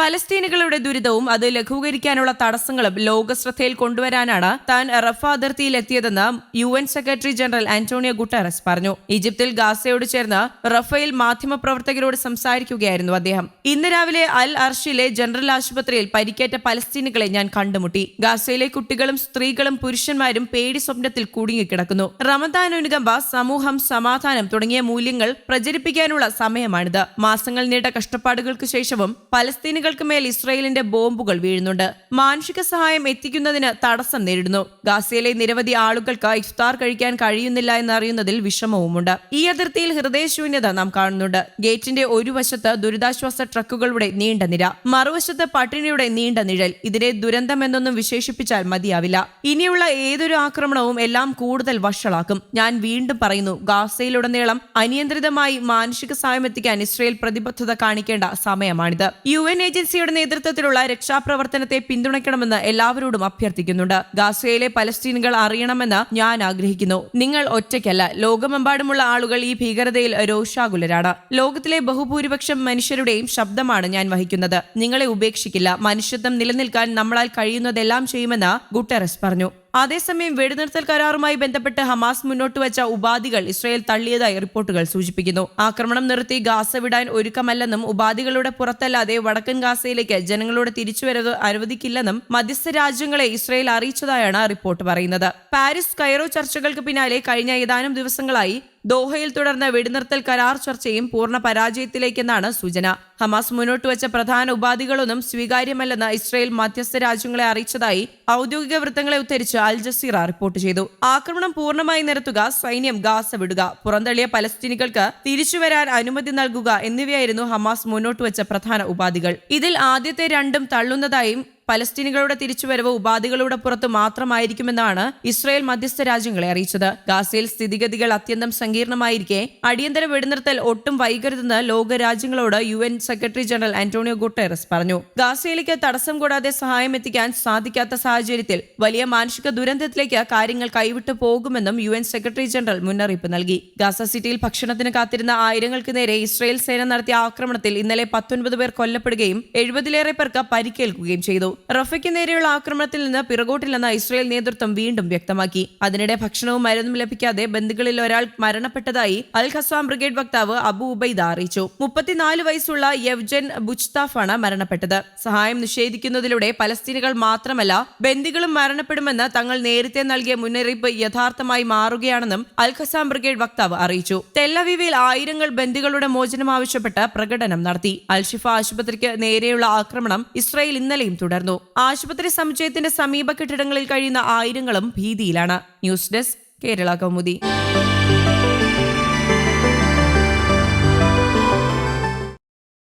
പലസ്തീനുകളുടെ ദുരിതവും അത് ലഘൂകരിക്കാനുള്ള തടസ്സങ്ങളും ലോക ശ്രദ്ധയിൽ കൊണ്ടുവരാനാണ് താൻ റഫ അതിർത്തിയിൽ എത്തിയതെന്ന് U N secretary general Antonio Guterres പറഞ്ഞു. ഈജിപ്തിൽ ഗാസയോട് ചേർന്ന് റഫയിൽ മാധ്യമപ്രവർത്തകരോട് സംസാരിക്കുകയായിരുന്നു അദ്ദേഹം. ഇന്ന് രാവിലെ അൽ അർഷിലെ ജനറൽ ആശുപത്രിയിൽ പരിക്കേറ്റ പലസ്തീനുകളെ ഞാൻ കണ്ടുമുട്ടി. ഗാസയിലെ കുട്ടികളും സ്ത്രീകളും പുരുഷന്മാരും പേടി സ്വപ്നത്തിൽ കുടുങ്ങിക്കിടക്കുന്നു. റമദാൻ അനുകമ്പ സമൂഹം സമാധാനം തുടങ്ങിയ മൂല്യങ്ങൾ പ്രചരിപ്പിക്കാനുള്ള സമയമാണിത്. മാസങ്ങൾ നീണ്ട കഷ്ടപ്പാടുകൾക്ക് ശേഷവും പലസ്തീനുകൾക്ക് മേൽ ഇസ്രയേലിന്റെ ബോംബുകൾ വീഴുന്നുണ്ട്. മാനുഷിക സഹായം എത്തിക്കുന്നതിന് തടസ്സം നേരിടുന്നു. ഗാസയിലെ നിരവധി ആളുകൾക്ക് ഇഫ്താർ കഴിക്കാൻ കഴിയുന്നില്ല എന്നറിയുന്നതിൽ വിഷമവുമുണ്ട്. ഈ അതിർത്തിയിൽ ഹൃദയശൂന്യത നാം കാണുന്നുണ്ട്. ഗേറ്റിന്റെ ഒരു വശത്ത് ദുരിതാശ്വാസ ട്രക്കുകളുടെ നീണ്ട നിര മറുവശത്ത് പട്ടിണിയുടെ നീണ്ട നിഴൽ. ഇതിനെ ദുരന്തമെന്നൊന്നും വിശേഷിപ്പിച്ചാൽ മതിയാവില്ല. ഇനിയുള്ള ഏതൊരു ആക്രമണവും എല്ലാം കൂടുതൽ വഷളാക്കും. ഞാൻ വീണ്ടും പറയുന്നു ഗാസയിലുടനീളം അനിയന്ത്രിതമായി മാനുഷിക സഹായം എത്തിക്കാൻ ഇസ്രയേൽ പ്രതിബദ്ധത കാണിക്കേണ്ട സമയമാണിത്. യു എൻ ഏജൻസിയുടെ നേതൃത്വത്തിലുള്ള രക്ഷാപ്രവർത്തനത്തെ പിന്തുണയ്ക്കണമെന്ന് എല്ലാവരോടും അഭ്യർത്ഥിക്കുന്നുണ്ട്. ഗാസയിലെ പലസ്തീനുകൾ അറിയണമെന്ന് ഞാൻ ആഗ്രഹിക്കുന്നു. നിങ്ങൾ ഒറ്റയ്ക്കല്ല ലോകമെമ്പാടുമുള്ള ആളുകൾ ഈ ഭീകരതയിൽ രോഷാകുലരാണ്. ലോകത്തിലെ ബഹുഭൂരിപക്ഷം മനുഷ്യരുടെയും ശബ്ദമാണ് ഞാൻ വഹിക്കുന്നത്. നിങ്ങളെ ഉപേക്ഷിക്കില്ല മനുഷ്യത്വം നിലനിൽക്കാൻ നമ്മളാൽ കഴിയുന്നതെല്ലാം ചെയ്യുമെന്ന് ഗുട്ടറസ് പറഞ്ഞു. അതേസമയം വെടിനിർത്തൽ കരാറുമായി ബന്ധപ്പെട്ട് ഹമാസ് മുന്നോട്ട് വെച്ച ഉപാധികൾ ഇസ്രയേൽ തള്ളിയതായി റിപ്പോർട്ടുകൾ സൂചിപ്പിക്കുന്നു. ആക്രമണം നിർത്തി ഗാസ വിടാൻ ഒരുക്കമല്ലെന്നും ഉപാധികളുടെ പുറത്തല്ലാതെ വടക്കൻ ഗാസയിലേക്ക് ജനങ്ങളുടെ തിരിച്ചുവരവ് അനുവദിക്കില്ലെന്നും മധ്യസ്ഥ രാജ്യങ്ങളെ ഇസ്രയേൽ അറിയിച്ചതായാണ് റിപ്പോർട്ട് പറയുന്നത്. പാരീസ് കൈറോ ചർച്ചകൾക്ക് പിന്നാലെ കഴിഞ്ഞ ഏതാനും ദിവസങ്ങളായി ദോഹയിൽ തുടർന്ന വെടിനിർത്തൽ കരാർ ചർച്ചയും പൂർണ പരാജയത്തിലേക്കെന്നാണ് സൂചന. ഹമാസ് മുന്നോട്ട് വെച്ച പ്രധാന ഉപാധികളൊന്നും സ്വീകാര്യമല്ലെന്ന് ഇസ്രയേൽ മധ്യസ്ഥ രാജ്യങ്ങളെ അറിയിച്ചതായി ഔദ്യോഗിക വൃത്തങ്ങളെ ഉദ്ധരിച്ച് അൽ ജസീറ റിപ്പോർട്ട് ചെയ്തു. ആക്രമണം പൂർണമായി നിരത്തുക സൈന്യം ഗാസ വിടുക പുറന്തള്ളിയ പലസ്തീനികൾക്ക് തിരിച്ചുവരാൻ അനുമതി നൽകുക എന്നിവയായിരുന്നു ഹമാസ് മുന്നോട്ട് വെച്ച പ്രധാന ഉപാധികൾ. ഇതിൽ ആദ്യത്തെ രണ്ടും തള്ളുന്നതായും പലസ്തീനികളുടെ തിരിച്ചുവരവ് ഉപാധികളുടെ പുറത്ത് മാത്രമായിരിക്കുമെന്നാണ് ഇസ്രായേൽ മധ്യസ്ഥ രാജ്യങ്ങളെ അറിയിച്ചത്. ഗാസയിൽ സ്ഥിതിഗതികൾ അത്യന്തം സങ്കീർണമായിരിക്കെ അടിയന്തര വെടിനിർത്തൽ ഒട്ടും വൈകരുതെന്ന് ലോകരാജ്യങ്ങളോട് U N secretary general Antonio Guterres പറഞ്ഞു. ഗാസയിലേക്ക് തടസ്സം കൂടാതെ സഹായം എത്തിക്കാൻ സാധിക്കാത്ത സാഹചര്യത്തിൽ വലിയ മാനുഷിക ദുരന്തത്തിലേക്ക് കാര്യങ്ങൾ കൈവിട്ടു പോകുമെന്നും യു സെക്രട്ടറി ജനറൽ മുന്നറിയിപ്പ് നൽകി. ഗാസ സിറ്റിയിൽ ഭക്ഷണത്തിന് കാത്തിരുന്ന ആയിരങ്ങൾക്ക് നേരെ ഇസ്രയേൽ സേന നടത്തിയ ആക്രമണത്തിൽ ഇന്നലെ പത്തൊൻപത് പേർ കൊല്ലപ്പെടുകയും എഴുപതിലേറെ പേർക്ക് പരിക്കേൽക്കുകയും ചെയ്തു. റഫയ്ക്ക് നേരെയുള്ള ആക്രമണത്തിൽ നിന്ന് പിറകോട്ടില്ലെന്ന ഇസ്രയേൽ നേതൃത്വം വീണ്ടും വ്യക്തമാക്കി. അതിനിടെ ഭക്ഷണവും മരുന്നും ലഭിക്കാതെ ബന്ധുക്കളിൽ ഒരാൾ മരണപ്പെട്ടതായി അൽ ഖസ്വാം ബ്രിഗേഡ് വക്താവ് അബു ഉബൈദ അറിയിച്ചു. മുപ്പത്തിനാല് വയസ്സുള്ള യവ്ജൻ ബുജ്താഫാണ് മരണപ്പെട്ടത്. സഹായം നിഷേധിക്കുന്നതിലൂടെ പലസ്തീനുകൾ മാത്രമല്ല ബന്ദികളും മരണപ്പെടുമെന്ന് തങ്ങൾ നേരത്തെ നൽകിയ മുന്നറിയിപ്പ് യഥാർത്ഥമായി മാറുകയാണെന്നും അൽ ഖസാം ബ്രിഗേഡ് വക്താവ് അറിയിച്ചു. തെല്ലവീവിൽ ആയിരങ്ങൾ ബന്ദികളുടെ മോചനം ആവശ്യപ്പെട്ട് പ്രകടനം നടത്തി. അൽഷിഫ ആശുപത്രിക്ക് നേരെയുള്ള ആക്രമണം ഇസ്രായേൽ ഇന്നലെയും തുടർന്നു. ആശുപത്രി സമുച്ചയത്തിന്റെ സമീപ കെട്ടിടങ്ങളിൽ കഴിയുന്ന ആയിരങ്ങളും ഭീതിയിലാണ്. News desk Kerala Kaumudi.